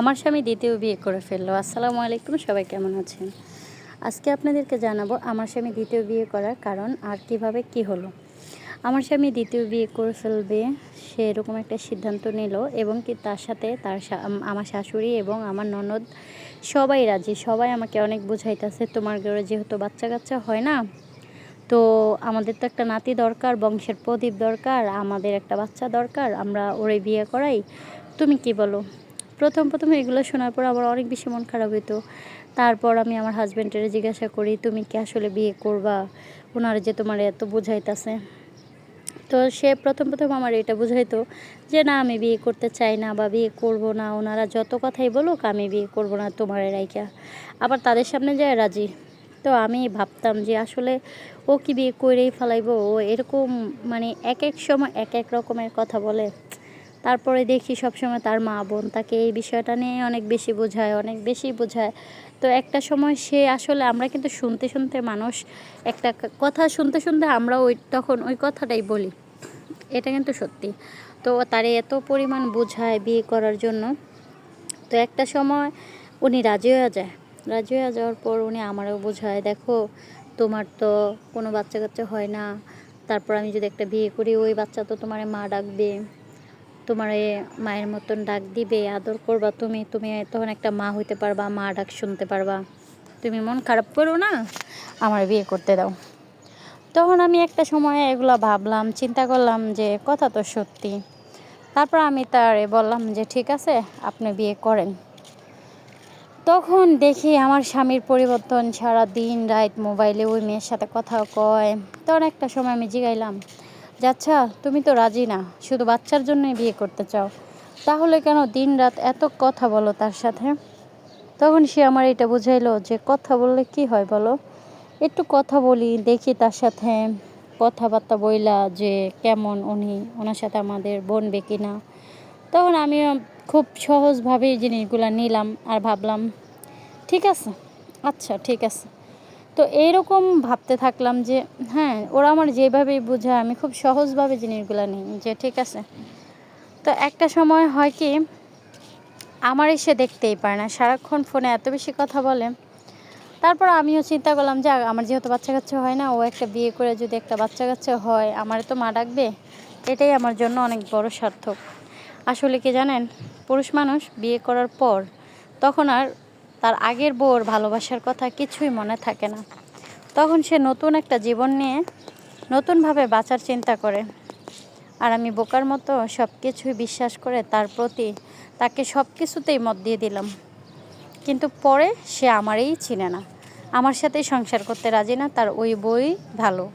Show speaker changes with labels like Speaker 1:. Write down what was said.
Speaker 1: আমার স্বামী দ্বিতীয় বিয়ে করে ফেলল। আসসালামু আলাইকুম, সবাই কেমন আছেন? আজকে আপনাদেরকে জানাব আমার স্বামী দ্বিতীয় বিয়ে করার কারণ আর কীভাবে কি হলো। আমার স্বামী দ্বিতীয় বিয়ে করে ফেলবে, সে এরকম একটা সিদ্ধান্ত নিল এবং কি তার সাথে তার আমার শাশুড়ি এবং আমার ননদ সবাই রাজি। সবাই আমাকে অনেক বুঝাইতেছে, তোমার ঘরে যেহেতু বাচ্চা কাচ্চা হয় না, তো আমাদের তো একটা নাতি দরকার, বংশের প্রদীপ দরকার, আমাদের একটা বাচ্চা দরকার, আমরা ওরে বিয়ে করাই। তুমি কি বলো? প্রথম প্রথম এগুলো শোনার পর আমার অনেক বেশি মন খারাপ হইতো। তারপর আমি আমার হাজব্যান্ডের জিজ্ঞাসা করি, তুমি কি আসলে বিয়ে করবা? ওনারা যে তোমার এত বুঝাইতেছে। তো সে প্রথম প্রথম আমার এটা বুঝাইতো যে, না, আমি বিয়ে করতে চাই না বা বিয়ে করব না। ওনারা যত কথাই বলুক, আমি বিয়ে করব না তোমার রাইকা আবার তাদের সামনে যায় রাজি। তো আমি ভাবতাম যে, আসলে ও কি বিয়ে করেই ফেলাইবো? ও এরকম মানে এক এক সময় এক এক রকমের কথা বলে। তারপরে দেখি সবসময় তার মা বোন, তাকে এই বিষয়টা নিয়ে অনেক বেশি বোঝায়, অনেক বেশি বোঝায়। তো একটা সময় সে আসলে, আমরা কিন্তু শুনতে শুনতে মানুষ, একটা কথা শুনতে শুনতে আমরা ওই, তখন ওই কথাটাই বলি। এটা কিন্তু সত্যি। তো তারে এত পরিমাণ বোঝায় বিয়ে করার জন্য। তো একটা সময় উনি রাজি হয়ে যায়। রাজি হয়ে যাওয়ার পর উনি আমারও বোঝায়, দেখো, তোমার তো কোনো বাচ্চা কাচ্চা হয় না। তারপর আমি যদি একটা বিয়ে করি, ওই বাচ্চা তো তোমার মা ডাকবে। তোমার মায়ের মতন ডাক দিবে, আদর করবা তুমি তুমি তখন একটা মা হইতে পারবা, মা ডাক শুনতে পারবা। তুমি মন খারাপ করো না, আমার বিয়ে করতে দাও। তখন আমি একটা সময় এগুলো ভাবলাম, চিন্তা করলাম যে কথা তো সত্যি। তারপর আমি তারে বললাম যে, ঠিক আছে, আপনি বিয়ে করেন। তখন দেখি আমার স্বামীর পরিবর্তন সারা দিন রাত মোবাইলে ওই মেয়ের সাথে কথা কয়। তখন একটা সময় আমি জিগাইলাম আচ্ছা তুমি তো রাজি না, শুধু বাচ্চার জন্যই বিয়ে করতে চাও। তাহলে কেন দিন রাত এত কথা বলো তার সাথে? তখন সে আমার এটা বুঝাইলো যে কথা বললে কি হয় বলো? একটু কথা বলি, দেখি তার সাথে কথাবার্তা বইলা যে কেমন উনি, ওনার সাথে আমাদের বনবে কি না। তখন আমি খুব সহজভাবেই জিনিসগুলো নিলাম আর ভাবলাম, ঠিক আছে আচ্ছা ঠিক আছে। তো এইরকম ভাবতে থাকলাম যে হ্যাঁ ওরা আমার যেভাবেই বোঝায়, আমি খুব সহজভাবে জিনিসগুলো নিই যে, ঠিক আছে। তো একটা সময় হয় কি, আমার এসে দেখতেই পারে না, সারাক্ষণ ফোনে এত বেশি কথা বলে। তারপর আমিও চিন্তা করলাম যে, আমার যেহেতু বাচ্চা কাচ্চা হয় না, ও একটা বিয়ে করে যদি একটা বাচ্চা কাচ্চা হয়, আমার তো মা ডাকবে? এটাই আমার জন্য অনেক বড় সার্থক। আসলে কি জানেন, পুরুষ মানুষ বিয়ে করার পর তখন আর তার আগের বউর ভালোবাসার কথা কিছুই মনে থাকে না। তখন সে নতুন একটা জীবন নিয়ে নতুনভাবে বাঁচার চিন্তা করে। আর আমি বোকার মতো সব কিছুই বিশ্বাস করে তার প্রতি তাকে সব কিছুতেই মত দিয়ে দিলাম। কিন্তু পরে সে আমারই চিনে না। আমার সাথেই সংসার করতে রাজি না, তার ওই বই ভালো।